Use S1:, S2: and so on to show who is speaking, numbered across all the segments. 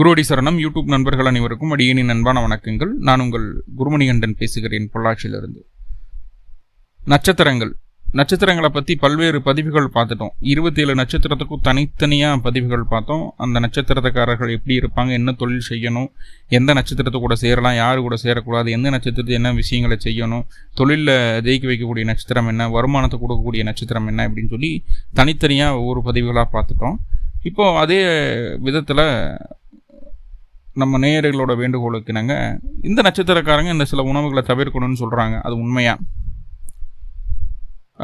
S1: குருவடி சரணம். யூடியூப் நண்பர்கள் அனைவருக்கும் அடியேனின் அன்பான வணக்கங்கள். நான் உங்கள் குருமணிகண்டன் பேசுகிறேன் பொள்ளாச்சியிலிருந்து. நட்சத்திரங்கள். நட்சத்திரங்களை பற்றி பல்வேறு பதிவுகள் பார்த்துட்டோம். இருபத்தேழு நட்சத்திரத்துக்கும் தனித்தனியாக பதிவுகள் பார்த்தோம். அந்த நட்சத்திரத்துக்காரர்கள் எப்படி இருப்பாங்க? என்ன தொழில் செய்யணும்? எந்த நட்சத்திரத்தை கூட சேரலாம்? யார் கூட சேரக்கூடாது? எந்த நட்சத்திரத்தை என்ன விஷயங்களை செய்யணும்? தொழிலில் ஜெயிக்க வைக்கக்கூடிய நட்சத்திரம் என்ன? வருமானத்தை கொடுக்கக்கூடிய நட்சத்திரம் என்ன? அப்படின்னு சொல்லி தனித்தனியாக ஒவ்வொரு பதிவுகளாக பார்த்துட்டோம். இப்போது அதே விதத்தில் நம்ம நேயர்களோட வேண்டுகோளுக்கு நாங்கள் இந்த நட்சத்திரக்காரங்க இந்த சில உணவுகளை தவிர்க்கணும்னு சொல்கிறாங்க அது உண்மையா?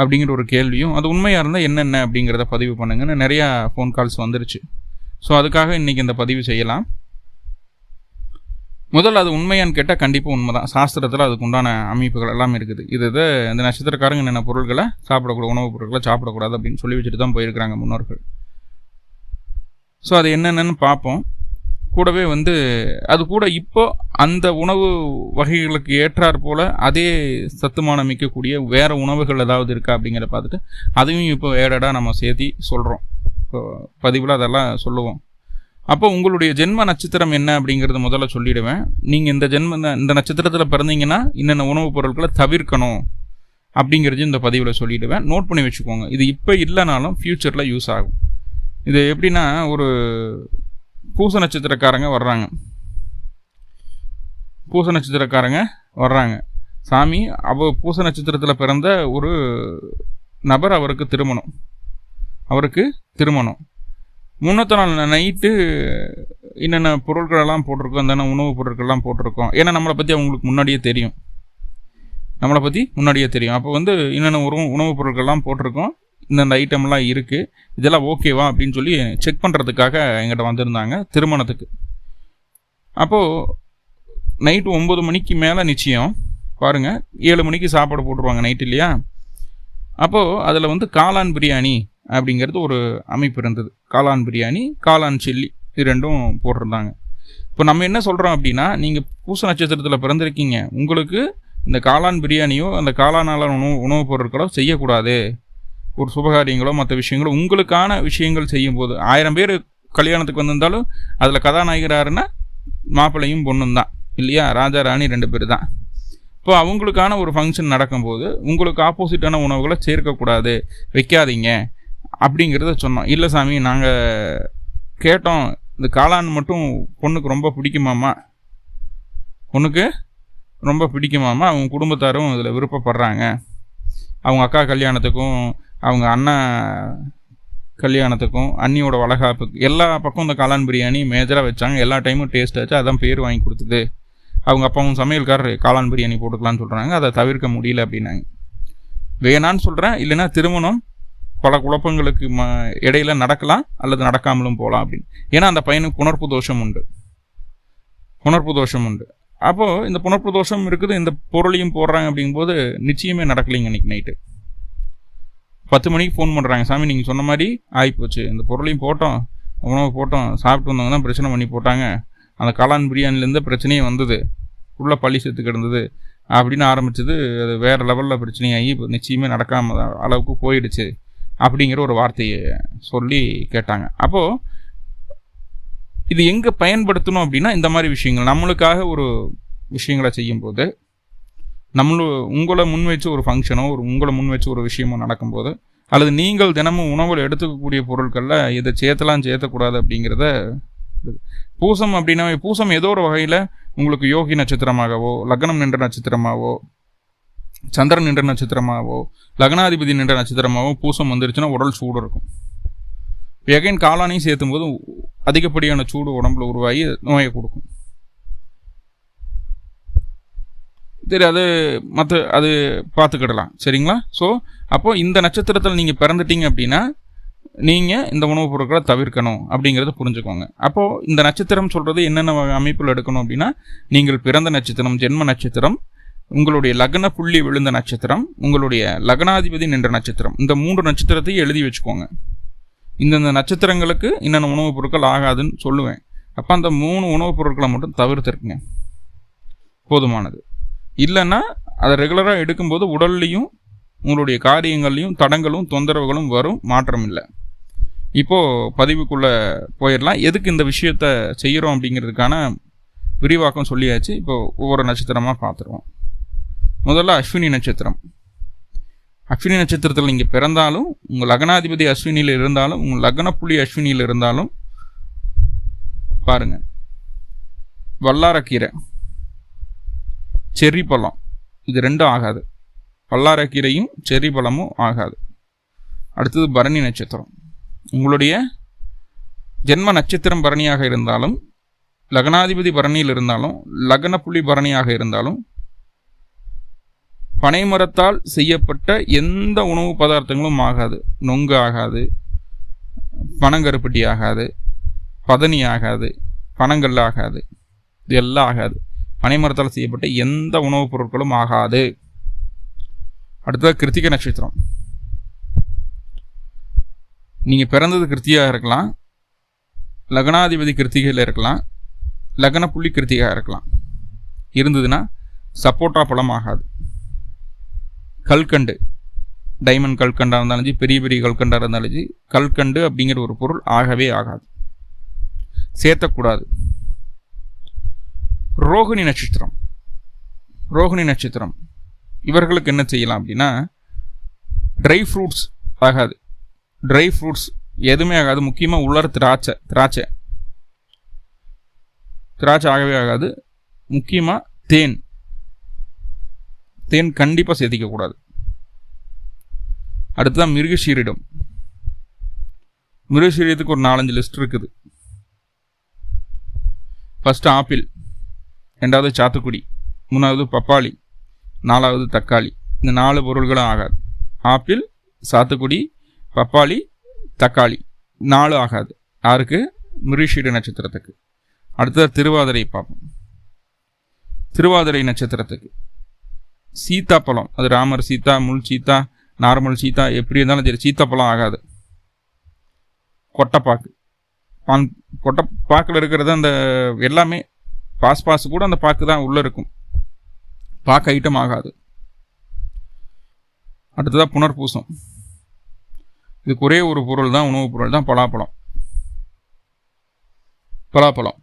S1: அப்படிங்கிற ஒரு கேள்வியும் அது உண்மையாக இருந்தால் என்னென்ன அப்படிங்கிறத பதிவு பண்ணுங்கன்னு நிறையா ஃபோன் கால்ஸ் வந்துருச்சு. ஸோ அதுக்காக இன்றைக்கி இந்த பதிவு செய்யலாம். முதல்ல அது உண்மையான்னு கேட்டால் கண்டிப்பாக உண்மை தான் சாஸ்திரத்தில் அதுக்கு உண்டான அமைப்புகள் எல்லாம் இருக்குது. இது இதை இந்த நட்சத்திரக்காரங்க என்னென்ன பொருட்களை சாப்பிடக்கூடாது உணவுப் பொருட்களை சாப்பிடக்கூடாது அப்படின்னு சொல்லி வச்சுட்டு தான் போயிருக்கிறாங்க முன்னோர்கள். ஸோ அது என்னென்னு பார்ப்போம். கூடவே வந்து அது கூட இப்போ அந்த உணவு வகைகளுக்கு ஏற்றாற் போல் அதே சத்துமானம் மிக்கக்கூடிய வேறு உணவுகள் ஏதாவது இருக்கா அப்படிங்கிறத பார்த்துட்டு அதையும் இப்போ ஏடடாக நம்ம சேர்த்தி சொல்கிறோம் இப்போ பதிவில் அதெல்லாம் சொல்லுவோம். அப்போ உங்களுடைய ஜென்ம நட்சத்திரம் என்ன அப்படிங்கிறது முதல்ல சொல்லிடுவேன். நீங்கள் இந்த ஜென்ம இந்த நட்சத்திரத்தில் பிறந்தீங்கன்னா என்னென்ன உணவுப் பொருட்களை தவிர்க்கணும் அப்படிங்கிறது இந்த பதிவில் சொல்லிவிடுவேன் நோட் பண்ணி வச்சுக்கோங்க. இது இப்போ இல்லைனாலும் ஃப்யூச்சரில் யூஸ் ஆகும். இது எப்படின்னா ஒரு பூச நட்சத்திரக்காரங்க வர்றாங்க. பூச நட்சத்திரக்காரங்க வர்றாங்க. சாமி அவ பூச நட்சத்திரத்தில் பிறந்த ஒரு நபர் அவருக்கு திருமணம். அவருக்கு திருமணம். முன்னத்த நாள் நைட்டு என்னென்ன பொருட்களெல்லாம் போட்டிருக்கோம் என்னென்ன உணவுப் பொருட்கள்லாம் போட்டிருக்கோம் ஏன்னா நம்மளை பற்றி அவங்களுக்கு முன்னாடியே தெரியும். நம்மளை பற்றி முன்னாடியே தெரியும். அப்போ வந்து என்னென்ன உணவு உணவுப் பொருட்கள்லாம் போட்டிருக்கோம் இந்தந்த ஐட்டம்லாம் இருக்குது இதெல்லாம் ஓகேவா அப்படின்னு சொல்லி செக் பண்ணுறதுக்காக எங்கிட்ட வந்திருந்தாங்க திருமணத்துக்கு. அப்போது நைட்டு ஒம்பது மணிக்கு மேலே நிச்சயம். பாருங்கள் ஏழு மணிக்கு சாப்பாடு போட்டுருவாங்க நைட்டு இல்லையா? அப்போது அதில் வந்து காளான் பிரியாணி அப்படிங்கிறது ஒரு அமைப்பு இருந்தது. காளான் பிரியாணி காளான் சில்லி இது ரெண்டும் போட்டிருந்தாங்க. இப்போ நம்ம என்ன சொல்கிறோம் அப்படின்னா நீங்கள் பூச நட்சத்திரத்தில் பிறந்திருக்கீங்க. உங்களுக்கு இந்த காளான் பிரியாணியோ அந்த காளானால உணவு உணவுப் பொருட்களோ செய்யக்கூடாது. ஒரு சுபகாரியங்களோ மற்ற விஷயங்களோ உங்களுக்கான விஷயங்கள் செய்யும்போது ஆயிரம் பேர் கல்யாணத்துக்கு வந்திருந்தாலும் அதில் கதாநாயகராருன்னா மாப்பிள்ளையும் பொண்ணும் தான். இல்லையா? ராஜா ராணி ரெண்டு பேர் தான். இப்போ அவங்களுக்கான ஒரு ஃபங்க்ஷன் நடக்கும்போது உங்களுக்கு ஆப்போசிட்டான உணவுகளை சேர்க்கக்கூடாது வைக்காதீங்க அப்படிங்கிறத சொன்னோம். இல்லை சாமி நாங்கள் கேட்டோம் இந்த காளான் மட்டும் பொண்ணுக்கு ரொம்ப பிடிக்குமாம்மா? பொண்ணுக்கு ரொம்ப பிடிக்குமாம்மா? அவங்க குடும்பத்தாரும் இதில் விருப்பப்படுறாங்க. அவங்க அக்கா கல்யாணத்துக்கும் அவங்க அண்ணன் கல்யாணத்துக்கும் அண்ணியோட வளகாப்புக்கு எல்லா பக்கம் இந்த காளான் பிரியாணி மேஜராக வச்சாங்க. எல்லா டைமும் டேஸ்ட் ஆச்சு. அதான் பேர் வாங்கி கொடுத்தது. அவங்க அப்பாவும் சமையல்காரர் காளான் பிரியாணி போட்டுக்கலான்னு சொல்கிறாங்க அதை தவிர்க்க முடியல அப்படின்னாங்க. வேணான்னு சொல்கிறேன் இல்லைன்னா திருமணம் பல குழப்பங்களுக்கு ம இடையில நடக்கலாம். அல்லது நடக்காமலும் போகலாம் அப்படின்னு. ஏன்னா அந்த பையனுக்கு புணர்ப்பு தோஷம் உண்டு. புணர்ப்பு தோஷம் உண்டு. அப்போது இந்த புணர்ப்பு தோஷம் இருக்குது. இந்த பொருளையும் போடுறாங்க அப்படிங்கும்போது நிச்சயமே நடக்கலைங்க இன்னைக்கு நைட்டு பத்து மணிக்கு ஃபோன் பண்ணுறாங்க சாமி நீங்கள் சொன்ன மாதிரி ஆகிப்போச்சு இந்த பொருளையும் போட்டோம். உணவு போட்டோம். சாப்பிட்டு வந்தவங்க தான் பிரச்சனை பண்ணி போட்டாங்க. அந்த காளான் பிரியாணிலேருந்து பிரச்சனையே வந்தது. உள்ளே பள்ளி சேர்த்து கிடந்தது. அப்படின்னு ஆரம்பிச்சது. அது வேறு லெவலில் பிரச்சனையாகி இப்போ நிச்சயமே நடக்காம அளவுக்கு போயிடுச்சு. அப்படிங்கிற ஒரு வார்த்தையை சொல்லி கேட்டாங்க. அப்போது இது எங்கே பயன்படுத்தணும் அப்படின்னா இந்த மாதிரி விஷயங்கள். நம்மளுக்காக ஒரு விஷயங்களை செய்யும்போது நம்மளும் உங்களை முன் வச்சு ஒரு ஃபங்க்ஷனோ ஒரு உங்களை முன் வச்சு ஒரு விஷயமோ நடக்கும்போது அல்லது நீங்கள் தினமும் உணவில் எடுத்துக்கக்கூடிய பொருட்களில் இதை சேர்த்தலாம் சேர்த்தக்கூடாது அப்படிங்கிறத பூசம் அப்படின்னா பூசம் ஏதோ ஒரு வகையில் உங்களுக்கு யோகி நட்சத்திரமாகவோ லக்னம் நின்ற நட்சத்திரமாகவோ சந்திரன் நின்ற நட்சத்திரமாகவோ லக்னாதிபதி நின்ற நட்சத்திரமாகவோ பூசம் வந்துருச்சுன்னா உடல் சூடு இருக்கும். எகைன் காளானையும் சேர்த்தும் போது அதிகப்படியான சூடு உடம்புல உருவாகி நோயை கொடுக்கும். சரி அது மற்ற அது பார்த்துக்கிடலாம். சரிங்களா? ஸோ அப்போது இந்த நட்சத்திரத்தில் நீங்கள் பிறந்துட்டீங்க அப்படின்னா நீங்கள் இந்த உணவுப் பொருட்களை தவிர்க்கணும் அப்படிங்கிறத புரிஞ்சுக்கோங்க. அப்போது இந்த நட்சத்திரம் சொல்கிறது என்னென்ன அமைப்பில் எடுக்கணும் அப்படின்னா நீங்கள் பிறந்த நட்சத்திரம் ஜென்ம நட்சத்திரம் உங்களுடைய லக்ன புள்ளி விழுந்த நட்சத்திரம் உங்களுடைய லக்னாதிபதி நின்ற நட்சத்திரம். இந்த மூன்று நட்சத்திரத்தையும் எழுதி வச்சுக்கோங்க. இந்தந்த நட்சத்திரங்களுக்கு என்னென்ன உணவுப் பொருட்கள் ஆகாதுன்னு சொல்லுவேன். அப்போ அந்த மூணு உணவுப் பொருட்களை மட்டும் தவிர்த்துருக்குங்க. போதுமானது. இல்லைன்னா அதை ரெகுலராக எடுக்கும்போது உடல்லையும் உங்களுடைய காரியங்கள்லையும் தடங்களும் தொந்தரவுகளும் வரும் மாற்றம் இல்லை. இப்போது பதிவுக்குள்ளே போயிடலாம். எதுக்கு இந்த விஷயத்த செய்கிறோம் அப்படிங்கிறதுக்கான விரிவாக்கம் சொல்லியாச்சு. இப்போ ஒவ்வொரு நட்சத்திரமாக பார்த்துருவோம். முதல்ல அஸ்வினி நட்சத்திரம். அஸ்வினி நட்சத்திரத்தில் நீங்கள் பிறந்தாலும் உங்கள் லக்னாதிபதி அஸ்வினியில் இருந்தாலும் உங்கள் லக்ன புள்ளி அஸ்வினியில் இருந்தாலும் பாருங்கள் வல்லாரக்கீரை. செர்ரி பழம். இது ரெண்டும் ஆகாது. பல்லாரக்கீரையும் செர்ரி பழமும் ஆகாது. அடுத்தது பரணி நட்சத்திரம். உங்களுடைய ஜென்ம நட்சத்திரம் பரணியாக இருந்தாலும் லக்னாதிபதி பரணியில் இருந்தாலும் லக்ன புள்ளி பரணியாக இருந்தாலும் பனைமரத்தால் செய்யப்பட்ட எந்த உணவு பதார்த்தங்களும் ஆகாது. நொங்கு ஆகாது பனங்கருப்பட்டி ஆகாது பதனி ஆகாது பனங்கல் ஆகாது இது எல்லாம் ஆகாது. பனைமரத்தால் செய்யப்பட்ட எந்த உணவுப் பொருட்களும் ஆகாது. அடுத்தது கிருத்திக நட்சத்திரம். நீங்கள் பிறந்தது கிருத்தியாக இருக்கலாம். லக்னாதிபதி கிருத்திகையில் இருக்கலாம். லக்ன புள்ளி கிருத்திகையாக இருக்கலாம். இருந்ததுன்னா சப்போட்டா பழம் ஆகாது. கல்கண்டு. டைமண்ட் கல்கண்டாக இருந்தாலும் சரி பெரிய பெரிய கல்கண்டாக இருந்தாலும் சரி கல்கண்டு அப்படிங்கிற ஒரு பொருள் ஆகவே ஆகாது. சேர்த்தக்கூடாது. ரோகிணி நட்சத்திரம். ரோகிணி நட்சத்திரம். இவர்களுக்கு என்ன செய்யலாம் அப்படின்னா ட்ரை ஃப்ரூட்ஸ் ஆகாது. ட்ரை ஃப்ரூட்ஸ் எதுவுமே ஆகாது. முக்கியமாக உலர் திராட்சை திராட்சை. திராட்சை ஆகவே ஆகாது. முக்கியமாக தேன். தேன் கண்டிப்பாக சேர்த்திக்கக்கூடாது அடுத்ததான் மிருகசீரிடம். மிருகசீரியத்துக்கு ஒரு நாலஞ்சு லிஸ்ட் இருக்குது. First apple. ரெண்டாவது சாத்துக்குடி மூணாவது பப்பாளி நாலாவது தக்காளி. இந்த நாலு பொருள்களும் ஆகாது. ஆப்பிள் சாத்துக்குடி பப்பாளி தக்காளி. நாலு ஆகாது. யாருக்கு? மிருஷீடு நட்சத்திரத்துக்கு. அடுத்தது திருவாதிரை பார்ப்போம். திருவாதிரை நட்சத்திரத்துக்கு. சீத்தாப்பழம். அது ராமர் சீதா முள் சீத்தா நார்மல் சீதா எப்படி இருந்தாலும் சரி சீத்தாப்பழம் ஆகாது. கொட்டைப்பாக்கு. பான் கொட்டைப்பாக்கில் இருக்கிறது அந்த எல்லாமே பாஸ் பாஸ் கூட அந்த பாக்கு தான் உள்ளே இருக்கும். பாக்கு ஐட்டம் ஆகாது. அடுத்ததாக புனர்பூசம். இதுக்கு ஒரே ஒரு பொருள் தான் உணவுப் பொருள் தான் பலாப்பழம். பலாப்பழம்.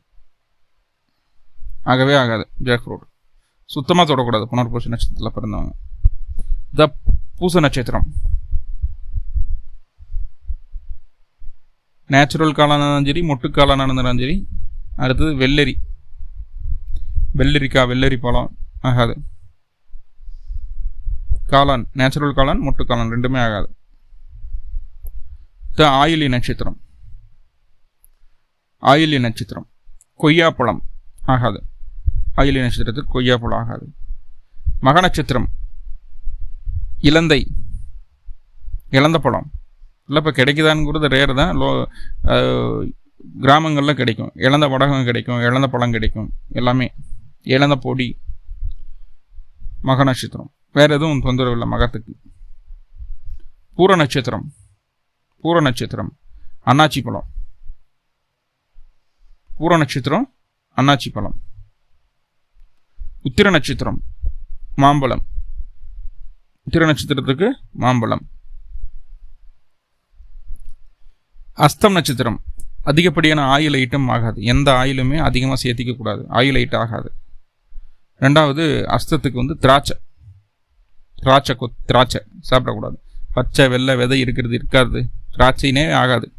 S1: ஆகவே ஆகாது ஜேக் ஃப்ரூட் சுத்தமாக தொடக்கூடாது புனர்பூச நட்சத்திரத்தில் பிறந்தவங்க. த பூச நட்சத்திரம். நேச்சுரல் காளானாலும் சரி மொட்டுக்காளான இருந்தாலும் சரி அடுத்தது வெள்ளரி. வெள்ளரிக்காய் வெள்ளரி பழம் ஆகாது. காளான் நேச்சுரல் காளான் மொட்டு காளான் ரெண்டுமே ஆகாது. த ஆயிலி நட்சத்திரம். ஆயிலி நட்சத்திரம். கொய்யாப்பழம் ஆகாது. ஆயிலி நட்சத்திரத்துக்கு கொய்யாப்பழம் ஆகாது. மக நட்சத்திரம். இலந்தை. இழந்த பழம். இல்லை இப்போ கிடைக்குதான்ங்கிறது ரேர் தான். லோ கிராமங்களில் கிடைக்கும். இழந்த வடகம் கிடைக்கும் இழந்த பழம் கிடைக்கும். எல்லாமே. இழந்த பொடி மக நட்சத்திரம். வேறு எதுவும் தொந்தரவு இல்லை மகத்துக்கு. பூர நட்சத்திரம் பூர நட்சத்திரம் அண்ணாச்சி பழம். பூர நட்சத்திரம் அண்ணாச்சி பழம். உத்திர நட்சத்திரம் மாம்பழம். உத்திர நட்சத்திரத்துக்கு மாம்பழம். அஸ்தம் நட்சத்திரம் அதிகப்படியான ஆயில் ஐட்டம் ஆகாது. எந்த ஆயிலுமே அதிகமாக சேர்த்திக்க கூடாது. ஆயில் ஐட்டம் ஆகாது ரெண்டாவது அஸ்தத்துக்கு வந்து திராட்சை. திராட்சை கொ திராட்சை. சாப்பிடக்கூடாது. பச்சை வெள்ளை விதை இருக்கிறது இருக்காது. திராட்சைனே ஆகாது.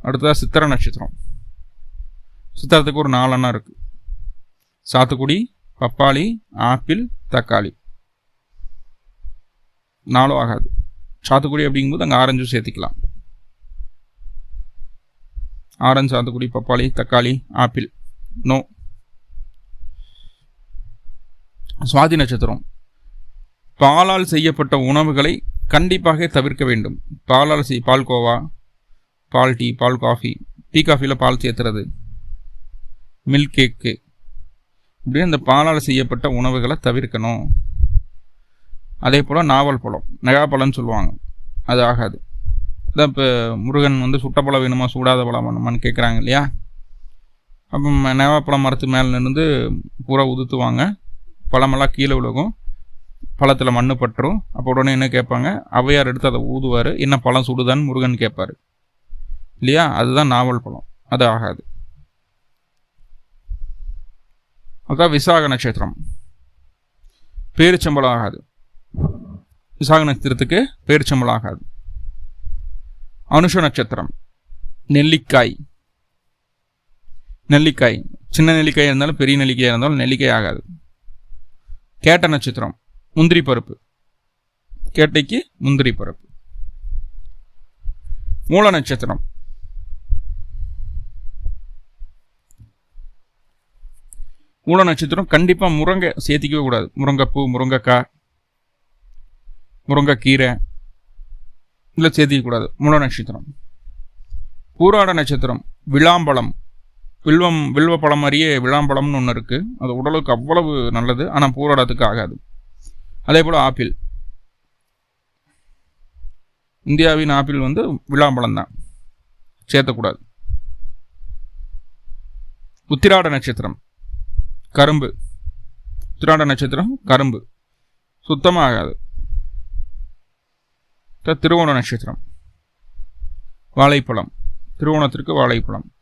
S1: அடுத்ததாக சித்திர நட்சத்திரம். சித்திரத்துக்கு ஒரு நாலண்ணா இருக்குது சாத்துக்குடி பப்பாளி ஆப்பிள் தக்காளி. நாலும் ஆகாது. சாத்துக்குடி அப்படிங்கும்போது அங்கே ஆரஞ்சும் சேர்த்திக்கலாம். ஆரஞ்சு சாத்துக்குடி பப்பாளி தக்காளி ஆப்பிள். நோ. சுவாதி நட்சத்திரம். பாலால் செய்யப்பட்ட உணவுகளை கண்டிப்பாக தவிர்க்க வேண்டும். பாலால் செய் பால் கோவா பால் டீ பால் காஃபி டீ காஃபியில் பால் சேர்த்துறது. Milk cake. இப்படி அந்த பாலால் செய்யப்பட்ட உணவுகளை தவிர்க்கணும். அதே போல் நாவல் பழம் நெகாப்பழம்னு சொல்லுவாங்க. அது ஆகாது. அதான் இப்போ முருகன் வந்து சுட்ட பழம் வேணுமா சூடாத பழம் வேணுமான்னு கேட்குறாங்க இல்லையா? அப்போ நெகாப்பழம் மரத்து மேலே நின்று பூரா உதுத்துவாங்க. பழமெல்லாம் கீழே விழுகும். பழத்தில் மண் பட்டுரும். அப்போ உடனே என்ன கேட்பாங்க? அவையார் எடுத்து அதை ஊதுவார். என்ன பழம் சுடுதான்னு முருகன் கேட்பார். இல்லையா? அதுதான் நாவல் பழம். அது ஆகாது. அதான் விசாக நட்சத்திரம். பேரிச்சம்பளம் ஆகாது. விசாக நட்சத்திரத்துக்கு பேரிச்சம்பளம் ஆகாது. அனுஷ நட்சத்திரம். நெல்லிக்காய். நெல்லிக்காய். சின்ன நெல்லிக்காய் இருந்தாலும் பெரிய நெல்லிக்காய் இருந்தாலும் நெல்லிக்காய் ஆகாது. கேட்ட நட்சத்திரம் முந்திரி பருப்பு. கேட்டைக்கு முந்திரி பருப்பு. மூல நட்சத்திரம். மூல நட்சத்திரம் கண்டிப்பாக முருங்கை சேர்த்திக்கவே கூடாது. முருங்கைப்பூ முருங்கைக்காய் முருங்கைக்கீரை இல்லை சேர்த்திக்க கூடாது. மூல நட்சத்திரம். பூராட நட்சத்திரம் விளாம்பழம் வில்வம் வில்வ பழம் மாதிரியே விழாம்பழம்னு ஒன்று இருக்குது அது உடலுக்கு அவ்வளவு நல்லது. ஆனால் பூராடத்துக்கு ஆகாது. அதே போல் ஆப்பிள். இந்தியாவின் ஆப்பிள் வந்து விழாம்பழம் தான். சேர்த்தக்கூடாது. உத்திராட நட்சத்திரம். கரும்பு. உத்திராட நட்சத்திரம் கரும்பு. சுத்தமாக ஆகாது திருவோண நட்சத்திரம். வாழைப்பழம். திருவோணத்திற்கு வாழைப்பழம்.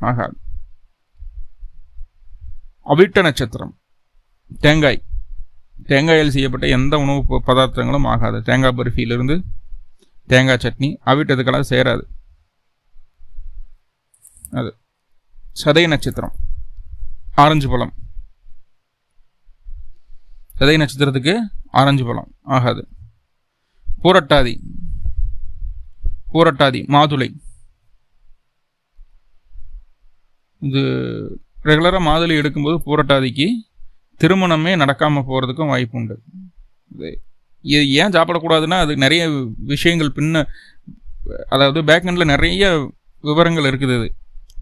S1: ஆகாது அவிட்ட நட்சத்திரம். தேங்காய். தேங்காயில் செய்யப்பட்ட எந்த உணவு பதார்த்தங்களும் ஆகாது. தேங்காய் பருஃபியிலிருந்து தேங்காய் சட்னி அவிட்டதுக்கெல்லாம் சேராது. அது. சதய நட்சத்திரம். ஆரஞ்சு பழம். சதய நட்சத்திரத்துக்கு ஆரஞ்சு பழம் ஆகாது. பூரட்டாதி. பூரட்டாதி மாதுளை. இது ரெகுலராக மாதுளை எடுக்கும்போது பூரட்டாதிக்கு திருமணமே நடக்காமல் போகிறதுக்கும் வாய்ப்பு உண்டு. இது ஏன் சாப்பிடக்கூடாதுன்னா அது நிறைய விஷயங்கள் பின்ன அதாவது பேக்கெண்டில் நிறைய விவரங்கள் இருக்குது அது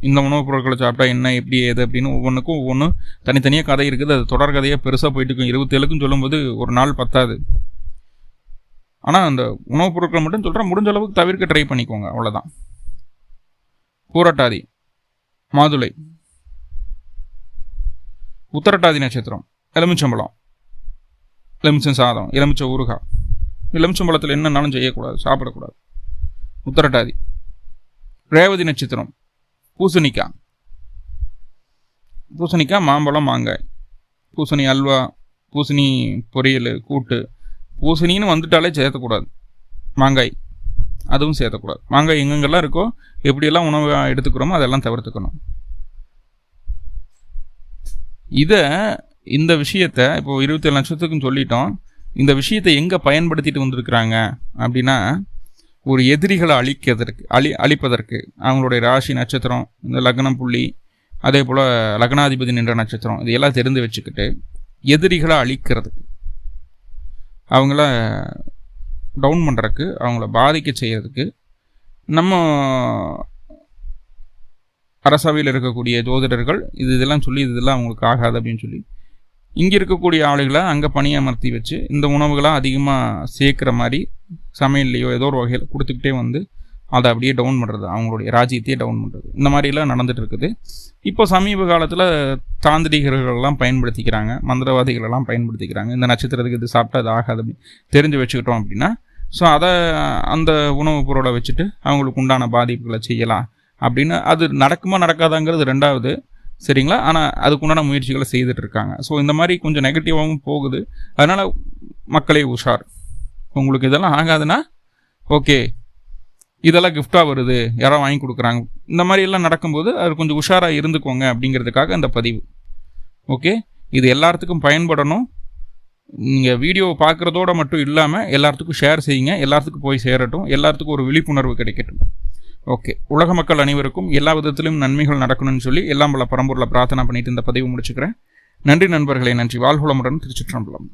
S1: இந்த உணவுப் பொருட்களை சாப்பிட்டா என்ன எப்படி ஏது அப்படின்னு ஒவ்வொன்றுக்கும் ஒவ்வொன்றும் தனித்தனியாக கதை இருக்குது. அது தொடர் கதையாக பெருசாக போயிட்டு இருக்கும். இருபத்தேழுக்கும் சொல்லும்போது ஒரு நாள் பத்தாது. ஆனால் அந்த உணவுப் பொருட்களை மட்டும் சொல்கிறேன் முடிஞ்ச அளவுக்கு தவிர்க்க ட்ரை பண்ணிக்கோங்க. அவ்வளோதான் பூரட்டாதி. மாதுளை. உத்தரட்டாதி நட்சத்திரம். எலுமிச்சம்பழம். எலுமிச்சம் சாதம். எலுமிச்ச ஊறுகாய் எலுமிச்சம்பழத்தில் என்னன்னாலும் செய்யக்கூடாது சாப்பிடக்கூடாது. உத்தரட்டாதி. ரேவதி நட்சத்திரம். பூசணிக்காய். பூசணிக்காய் மாம்பழம் மாங்காய். பூசணி அல்வா பூசணி பொரியல் கூட்டு. பூசணின்னு வந்துட்டாலே சேர்த்தக்கூடாது மாங்காய். அதுவும் சேர்த்தக்கூடாது மாங்காய் எங்கெங்கெல்லாம் இருக்கோ எப்படியெல்லாம் உணவு எடுத்துக்கிறோமோ அதெல்லாம் தவிர்த்துக்கணும். இதை இந்த விஷயத்த இப்போ இருபத்தேழு லட்சத்துக்கும் சொல்லிட்டோம். இந்த விஷயத்தை எங்கே பயன்படுத்திட்டு வந்திருக்கிறாங்க அப்படின்னா ஒரு எதிரிகளை அழிக்கிறதற்கு அழி அழிப்பதற்கு. அவங்களுடைய ராசி நட்சத்திரம் இந்த லக்னம் புள்ளி அதே போல் லக்னாதிபதி நின்ற நட்சத்திரம் இதையெல்லாம் தெரிந்து வச்சுக்கிட்டு எதிரிகளை அழிக்கிறதுக்கு. அவங்கள டவுன் பண்ணுறதுக்கு அவங்கள பாதிக்க செய்கிறதுக்கு நம்ம அரசவையில் இருக்கக்கூடிய ஜோதிடர்கள் இது இதெல்லாம் சொல்லி இதெல்லாம் அவங்களுக்கு ஆகாது அப்படின்னு சொல்லி இங்கே இருக்கக்கூடிய ஆளுகளை அங்கே பணியமர்த்தி வச்சு இந்த உணவுகளை அதிகமாக சேர்க்குற மாதிரி சமையல்லையோ ஏதோ ஒரு வகையில் கொடுத்துக்கிட்டே வந்து அதை அப்படியே டவுன் பண்ணுறது அவங்களுடைய ராஜ்யத்தையே டவுன் பண்ணுறது இந்த மாதிரிலாம் நடந்துட்டு இருக்குது. இப்போ சமீப காலத்தில் தாந்திரிகர்கள்லாம் பயன்படுத்திக்கிறாங்க மந்திரவாதிகளெல்லாம் பயன்படுத்திக்கிறாங்க. இந்த நட்சத்திரத்துக்கு இது சாப்பிட்டா அது ஆகாது அப்படின்னு தெரிஞ்சு வச்சுக்கிட்டோம் அப்படின்னா ஸோ அதை அந்த உணவுப் பொருளை வச்சுட்டு அவங்களுக்கு உண்டான பாதிப்புகளை செய்யலாம். அப்படின்னு அது நடக்குமா நடக்காதாங்கிறது ரெண்டாவது சரிங்களா? ஆனால் அதுக்குண்டான முயற்சிகளை செய்துட்டு இருக்காங்க. ஸோ இந்த மாதிரி கொஞ்சம் நெகட்டிவாகவும் போகுது. அதனால் மக்களே உஷார். உங்களுக்கு இதெல்லாம் ஆகாதுன்னா ஓகே இதெல்லாம் கிஃப்டாக வருது யாராவது வாங்கி கொடுக்குறாங்க. இந்த மாதிரி எல்லாம் நடக்கும்போது அது கொஞ்சம் உஷாராக இருந்துக்கோங்க அப்படிங்கிறதுக்காக அந்த பதிவு. ஓகே? இது எல்லாத்துக்கும் பயன்படணும். நீங்கள் வீடியோ பார்க்குறதோட மட்டும் இல்லாமல் எல்லாத்துக்கும் ஷேர் செய்யுங்க. எல்லாத்துக்கும் போய் சேரட்டும். எல்லாத்துக்கும் ஒரு விழிப்புணர்வு கிடைக்கட்டும். ஓகே உலக மக்கள் அனைவருக்கும் எல்லா விதத்திலும் நன்மைகள் நடக்கணும்னு சொல்லி எல்லாம் பல பரம்பூரில் பிரார்த்தனை பண்ணிட்டு இந்த பதிவு முடிச்சுக்கிறேன். நன்றி நண்பர்களை. நன்றி. வாழ்வுளமுடன் திருச்சிற்றம்பலம்.